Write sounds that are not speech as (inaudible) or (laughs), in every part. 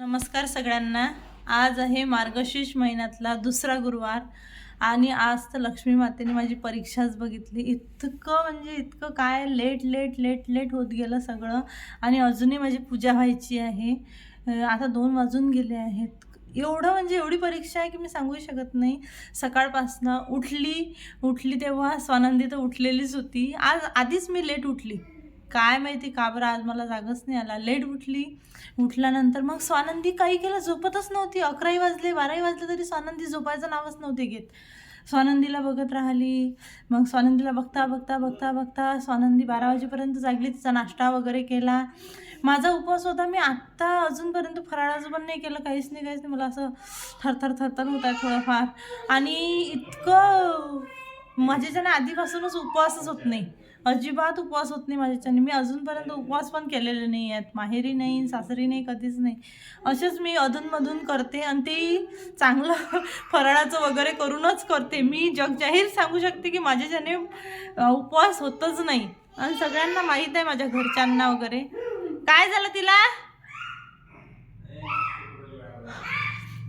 नमस्कार सगळ्यांना. आज आहे मार्गशीर्ष महिन्यातला दुसरा गुरुवार आणि आज तर लक्ष्मी मातेने माझी परीक्षाच बघितली. इतकं म्हणजे इतकं काय लेट लेट लेट लेट होत गेलं सगळं आणि अजूनही माझी पूजा व्हायची आहे. आता दोन वाजून गेले आहेत. एवढं म्हणजे एवढी परीक्षा आहे की मी सांगू शकत नाही. सकाळपासनं उठली उठली तेव्हा स्वानंदी तर उठलेलीच होती. आज आधीच मी लेट उठली. काय माहिती का बरं आज मला जागच नाही आला. लेट उठली. उठल्यानंतर मग स्वानंदी काही केलं झोपतच नव्हती. अकराही वाजले बाराही वाजले तरी स्वानंदी झोपायचं नावच नव्हते घेत. स्वानंदीला बघत राहिली. मग स्वानंदीला बघता बघता बघता बघता स्वानंदी बारा वाजेपर्यंत जागली. तिचा नाश्ता वगैरे केला. माझा उपवास होता. मी आत्ता अजूनपर्यंत फराळाचं पण नाही केलं. काहीच नाही काहीच नाही. मला असं थरथर थरथर होत आहे थोडंफार. आणि इतकं माझ्याच्याने आधीपासूनच उपवासच होत नाही. अजिबात उपवास होत नाही माझ्याच्याने. मी अजूनपर्यंत उपवास पण केलेले नाही आहेत. माहेरी नाही सासरी नाही कधीच नाही. असेच मी अधूनमधून करते आणि ते चांगलं (laughs) फराळाचं वगैरे करूनच करते. मी जगजाहीर सांगू शकते की माझ्याच्याने उपवास होतच नाही. आणि सगळ्यांना माहीत आहे माझ्या घरच्यांना वगैरे. काय झालं तिला?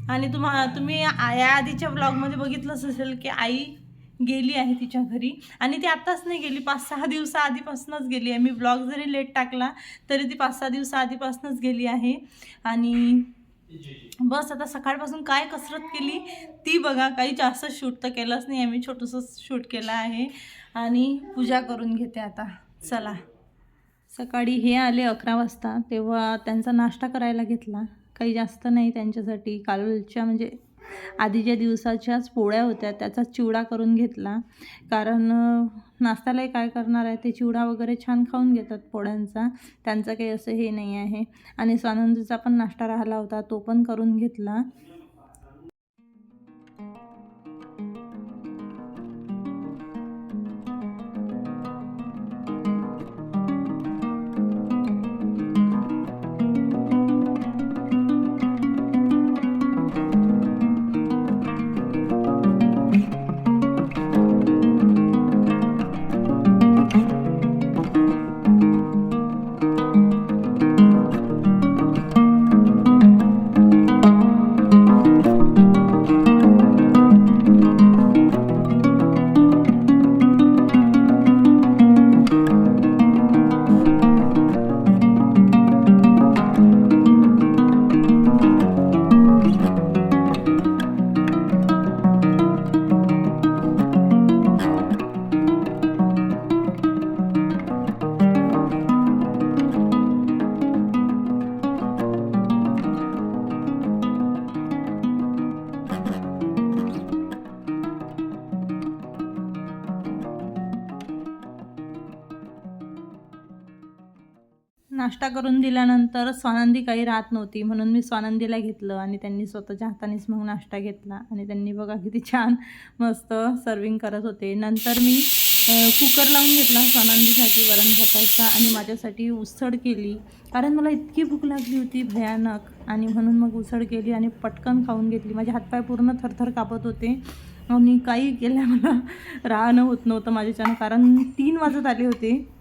आणि तुम्हा तुम्ही आ- या आधीच्या ब्लॉगमध्ये बघितलंच असेल की आई गेली आहे तिच्या घरी. आणि ती आत्ताच नाही गेली पाच सहा दिवसा आधीपासूनच गेली आहे. मी ब्लॉग जरी लेट टाकला तरी ती पाच सहा दिवसाआधीपासूनच गेली आहे. आणि बस आता सकाळपासून काय कसरत केली ती बघा. काही जास्त शूट तर केलंच नाही आम्ही छोटंसं शूट केलं आहे. आणि पूजा करून घेते आता. चला. सकाळी हे आले अकरा वाजता. तेव्हा त्यांचा नाश्ता करायला घेतला. काही जास्त नाही त्यांच्यासाठी. कालच्या म्हणजे आधीच्या दिवसाच्याच पोळ्या होत्या त्याचा चिवडा करून घेतला. कारण नाश्त्यालाही काय करणार आहे ते चिवडा वगैरे छान खाऊन घेतात पोळ्यांचा. त्यांचं काही असं हे नाही आहे. आणि स्वानंदीचा पण नाश्ता राहिला होता तो पण करून घेतला. नाश्ता करून दिल्यानंतर स्वानंदी काही राहत नव्हती. म्हणून मी स्वानंदीला घेतलं आणि त्यांनी स्वतःच्या हातानेच मग नाश्ता घेतला. आणि त्यांनी बघा किती छान मस्त सर्विंग करत होते. नंतर मी कुकर लावून घेतला स्वानंदीसाठी वरण भाताचा आणि माझ्यासाठी उसळ केली. कारण मला इतकी भूक लागली होती भयानक. आणि म्हणून मग उसळ केली आणि पटकन खाऊन घेतली. माझे हातपाय पूर्ण थरथर कापत होते. आणि काही केल्या मला राहणं होत नव्हतं माझ्याच्यानं. कारण तीन वाजत आले होते.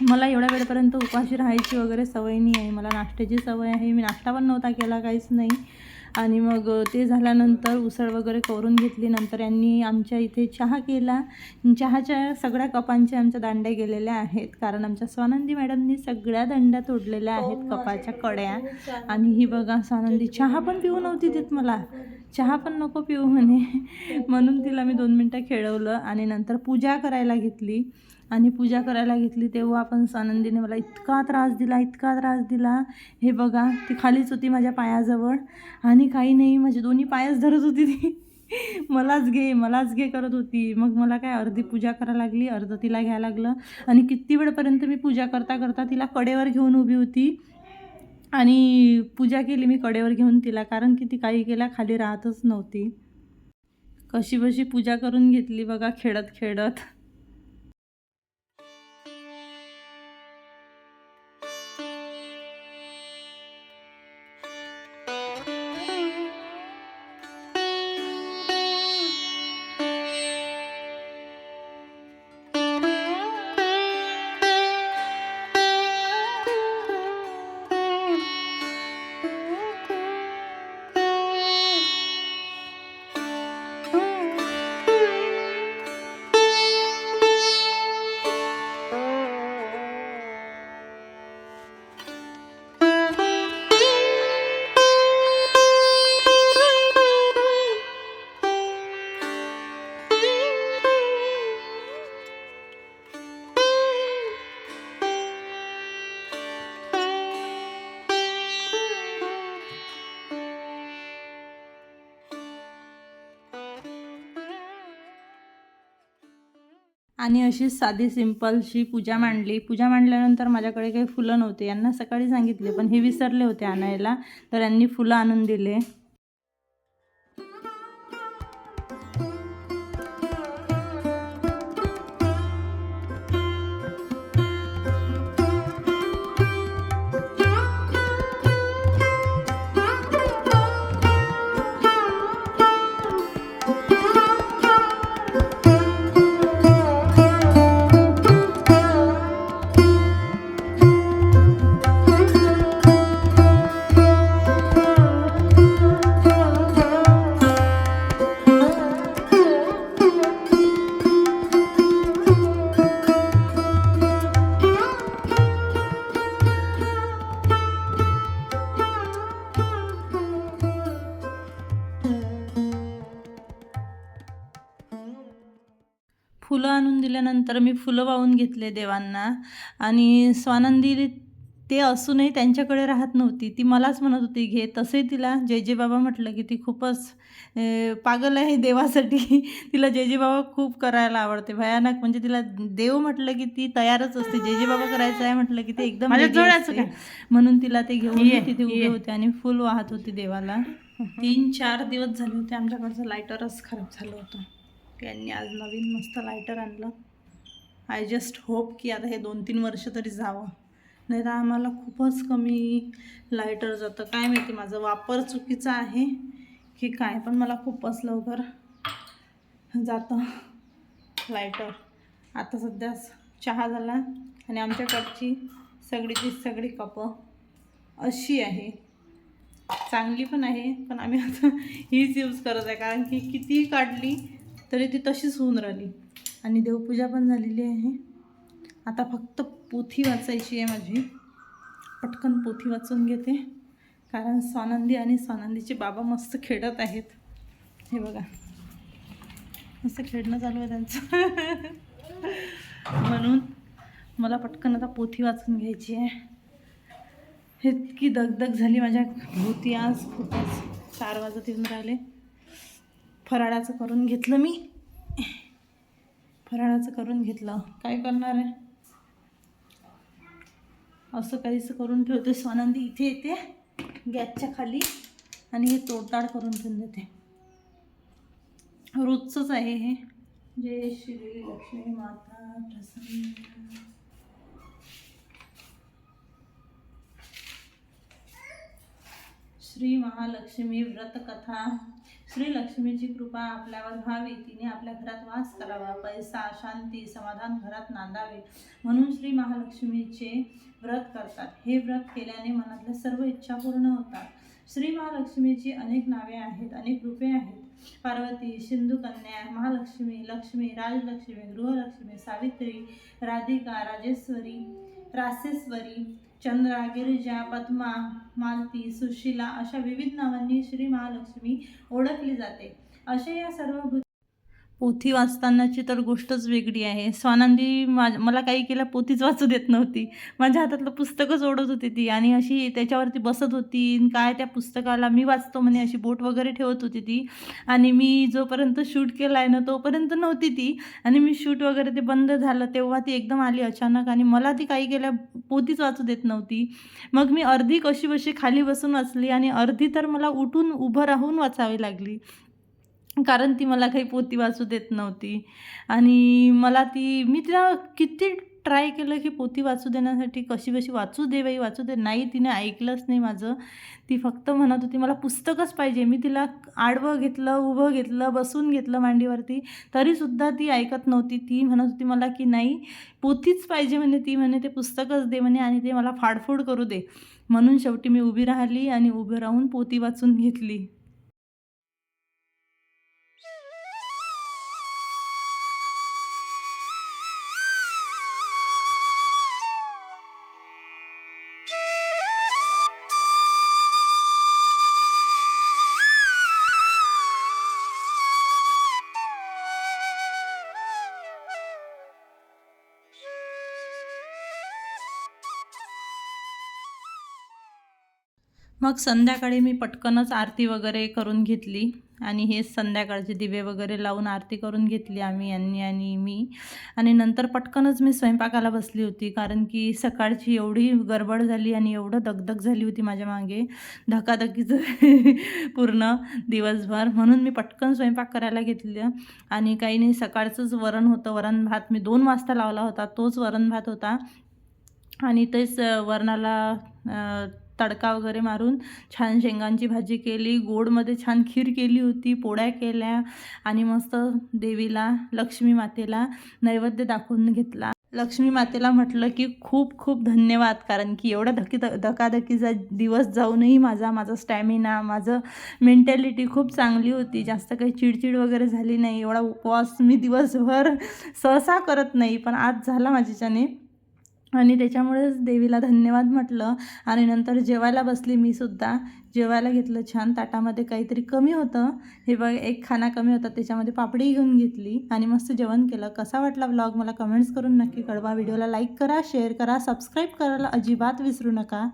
मला एवढ्या वेळपर्यंत उपाशी राहायची वगैरे सवय नाही आहे. मला नाश्त्याची सवय आहे. मी नाश्ता पण नव्हता केला काहीच नाही. आणि मग ते झाल्यानंतर उसळ वगैरे करून घेतली. नंतर यांनी आमच्या इथे चहा केला. चहाच्या सगळ्या कपांच्या आमच्या दांड्या गेलेल्या आहेत. कारण आमच्या स्वानंदी मॅडमनी सगळ्या दांड्या तोडलेल्या आहेत कपाच्या कड्या. आणि ही बघा स्वानंदी चहा पण पिऊ नव्हती देत मला. चहा पण नको पिऊ म्हणे. म्हणून तिला मी दोन मिनटं खेळवलं आणि नंतर पूजा करायला घेतली. आणि पूजा करायला घेतली तेव्हा पण आनंदीने मला इतका त्रास दिला इतका त्रास दिला. हे बघा ती खालीच होती माझ्या पायाजवळ. आणि काही नाही माझे दोन्ही पायच धरत होती ती. (laughs) मलाच घे मलाच घे करत होती. मग मला काय अर्धी पूजा करायला लागली अर्ध तिला घ्यायला लागलं. आणि किती वेळपर्यंत मी पूजा करता करता तिला कडेवर घेऊन उभी होती. आणि पूजा केली मी कडेवर घेऊन तिला कारण की ती काही केल्या खाली राहतच नव्हती. कशी बशी पूजा करून घेतली बघा खेळत खेळत आणि अशी साधी सिंपलशी पूजा मांडली. पूजा मांडल्यानंतर माझ्याकडे काही फुलं नव्हते. यांना सकाळी सांगितले पण हे विसरले होते आणायला. तर यांनी फुलं आणून दिले. फुलं आणून दिल्यानंतर मी फुलं वाहून घेतले देवांना. आणि स्वानंदी ते असूनही त्यांच्याकडे राहत नव्हती. ती मलाच म्हणत होती घे तसे तिला जय जय बाबा म्हटलं की ती खूपच पागल आहे देवासाठी. (laughs) तिला जय जय बाबा खूप करायला आवडते. भयानक. म्हणजे तिला देव म्हटलं की ती तयारच असते. जय जय बाबा करायचं आहे म्हटलं की ते एकदम? म्हणून तिला ते घेऊन तिथे उभे. होते आणि फुल वाहत होती देवाला. तीन चार दिवस झाले होते. आमच्याकडचं लायटरच खराब झालं होतं. यांनी आज नवीन मस्त लायटर आणलं. आय जस्ट होप की आता हे दोन तीन वर्ष तरी जावं. नाही तर आम्हाला खूपच कमी लायटर जातं. काय माहिती माझा वापर चुकीचा आहे की काय पण मला खूपच लवकर जातं लायटर आता सध्या चहा झाला आणि आमच्या कपची सगळीची सगळी कपं अशी आहे. चांगली पण आहे पण आम्ही आता हीच यूज करत आहे. कारण की कितीही काढली तरी ती तशीच होऊन राहिली. आणि देवपूजा पण झालेली आहे. आता फक्त पोथी वाचायची आहे माझी. पटकन पोथी वाचून घेते. कारण स्वानंदी आणि स्वानंदीचे बाबा मस्त खेळत आहेत. हे बघा. मस्त खेळणं चालू आहे त्यांचं. म्हणून मला पटकन आता पोथी वाचून घ्यायची आहे. इतकी दगदग झाली माझ्या भोवती आज. खूपच चार वाजत येऊन राहिले. फराळाचं करून घेतलं मी. फराळाचं करून घेतलं. काय करणार आहे? असं काहीसं करून ठेवते. स्वानंदी इथे येते. गॅसच्या खाली आणि हे तोडताड करून ठेवून देते. रोजचंच आहे हे. जय श्री लक्ष्मी माता प्रसन्न. श्री महालक्ष्मी व्रतकथा. श्री लक्ष्मीची कृपा आपल्यावर व्हावी तिने आपल्या घरात वास करावा. पैसा शांती समाधान घरात नांदावे. म्हणून श्री महालक्ष्मीचे व्रत करतात. हे व्रत केल्याने मनातल्या सर्व इच्छा पूर्ण होतात. श्री महालक्ष्मीची अनेक नावे आहेत अनेक रूपे आहेत. पार्वती सिंधू कन्या महालक्ष्मी लक्ष्मी राजलक्ष्मी गृहलक्ष्मी सावित्री राधिका राजेश्वरी रासेश्वरी चंद्रा गिरिजा पद्मा मालती सुशिला अशा विविध नावांनी श्री महालक्ष्मी ओळखली जाते. असे या सर्व पोथी वाचतानाची तर गोष्टच वेगळी आहे. स्वानंदी मा मला काही केलं पोथीच वाचू देत नव्हती. माझ्या हातातलं पुस्तकच ओढत होती ती आणि अशी त्याच्यावरती बसत होती. काय त्या पुस्तकाला मी वाचतो म्हणे अशी बोट वगैरे ठेवत होती ती. आणि मी जोपर्यंत शूट केला आहे ना तोपर्यंत नव्हती ती. आणि मी शूट वगैरे ते बंद झालं तेव्हा ती एकदम आली अचानक आणि मला ती काही केल्या पोथीच वाचू देत नव्हती. मग मी अर्धी कशी बशी खाली बसून वाचली आणि अर्धी तर मला उठून उभं राहून वाचावी लागली. कारण ती मला काही पोती वाचू देत नव्हती. आणि मला ती मी तिला किती ट्राय केलं की पोती वाचू देण्यासाठी कशी कशी वाचू दे बाई वाचू दे. नाही तिने ऐकलंच नाही माझं. ती फक्त म्हणत होती मला पुस्तकच पाहिजे. मी तिला आडवं घेतलं उभं घेतलं बसून घेतलं मांडीवरती. तरीसुद्धा ती ऐकत नव्हती. ती म्हणत होती मला की नाही पोथीच पाहिजे म्हणे ती म्हणे ते पुस्तकच दे म्हणे आणि ते मला फाडफोड करू दे. म्हणून शेवटी मी उभी राहिली आणि उभी राहून पोती वाचून घेतली. मग संध्याकाळी मी पटकनच आरती वगैरे करून घेतली आणि हे संध्याकाळचे दिवे वगैरे लावून आरती करून घेतली आम्ही यांनी आणि मी. आणि नंतर पटकनच मी स्वयंपाकाला बसली होती कारण की सकाळची एवढी गडबड झाली आणि एवढं दगदग झाली होती माझ्या मागे. धकाधकीचं (laughs) पूर्ण दिवसभर. म्हणून मी पटकन स्वयंपाक करायला घेतलं. आणि काही नाही सकाळचंच वरण होतं. वरण भात मी दोन वाजता लावला होता. तोच वरण भात होता. आणि तेच वरणाला तडका वगैरे मारून छान शेंगांची भाजी केली गोडमध्ये छान खीर केली होती पोळ्या केल्या आणि मस्त देवीला लक्ष्मी मातेला नैवेद्य दाखवून घेतला. लक्ष्मी मातेला म्हटलं की खूप खूप धन्यवाद कारण की एवढा धकी धकाधकीचा दिवस जाऊनही माझा माझा स्टॅमिना माझं मेंटॅलिटी खूप चांगली होती. जास्त काही चिडचिड वगैरे झाली नाही एवढा उपवास मी दिवसभर सहसा करत नाही पण आज झाला माझ्याच्याने. आणि त्याच्यामुळेच देवीला धन्यवाद म्हटलं. आणि नंतर जेवायला बसली मी सुद्धा. जेवायला घेतलं छान. ताटामध्ये काहीतरी कमी होतं. हे बघ एक खाना कमी होता. त्याच्यामध्ये पापडी घेऊन घेतली आणि मस्त जेवण केलं. कसा वाटला ब्लॉग मला कमेंट्स करून नक्की कळवा. व्हिडिओला लाईक करा शेअर करा सबस्क्राईब करायला अजिबात विसरू नका.